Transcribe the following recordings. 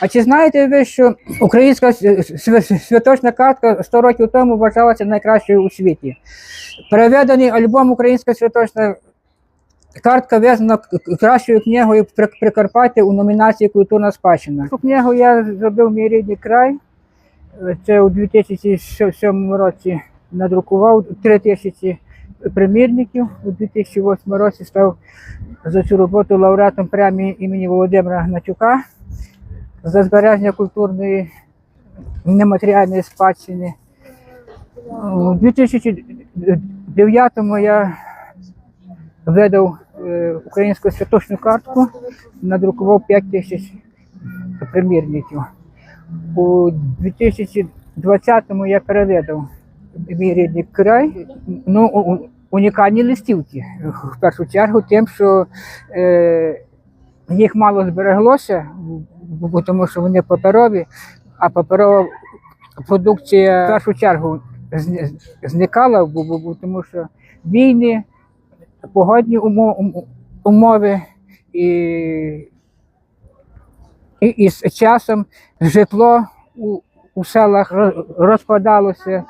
А чи знаєте ви, що українська св- св- святочна картка 100 років тому вважалася найкращою у світі? Переведений альбом Українська святочна картка визнана кращою книгою При- Прикарпаття у номінації Культурна спадщина. Цю книгу я зробив мій рідний край. Це у 2007 році надрукував 3 тисячі примірників. У 2008 році став за цю роботу лауреатом премії імені Володимира Гнатюка за збереження культурної нематеріальної спадщини. У 2009-му я видав е, українську святочну картку, надрукував 5 тисяч примірників. У 2020-му я перевидав мій рідний край. Ну, унікальні листівки. В першу чергу, тим, що е, їх мало збереглося, тому що вони паперові, а паперова продукція в першу чергу зникала, бо, тому що війни, погодні умо- умови і, і, і з часом житло у, у селах розпадалося,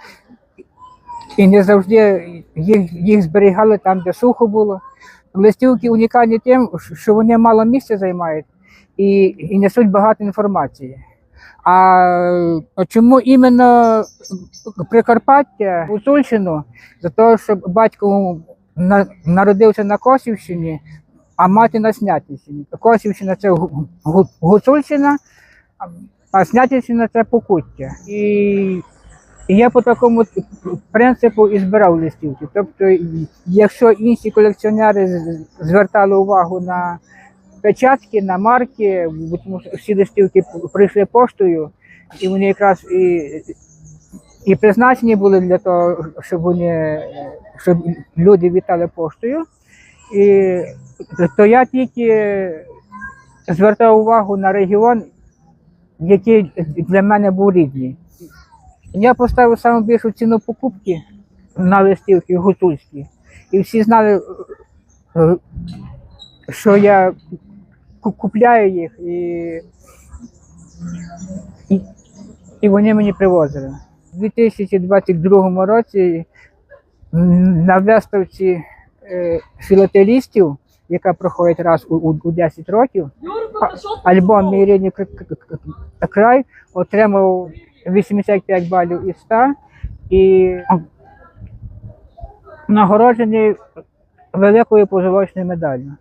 і не завжди їх, їх зберігали там, де сухо було. Листівки унікальні тим, що вони мало місця займають і, і несуть багато інформації. А чому іменно Прикарпаття, Гуцульщину? За те, що батько на- народився на Косівщині, а мати на Снятівщині. Косівщина це Гу- Гу- Гуцульщина, а Снятівщина це Покуття. І і я по такому принципу і збирав листівки. Тобто, якщо інші колекціонери звертали увагу на печатки, на марки, тому що всі листівки прийшли поштою, і вони якраз і, і призначені були для того, щоб вони щоб люди вітали поштою. І то я тільки звертав увагу на регіон, який для мене був рідний. Я поставив саму більшу ціну покупки на листівки гуцульські. І всі знали, е, що я купляю їх і, і, і вони мені привозили. У 2022 році на виставці е, філателістів, яка проходить раз у, у, у 10 років, альбом Мій рідний кр- кр- кр- край отримав 85 балів із 100 і нагороджений великою позолочною медаллю.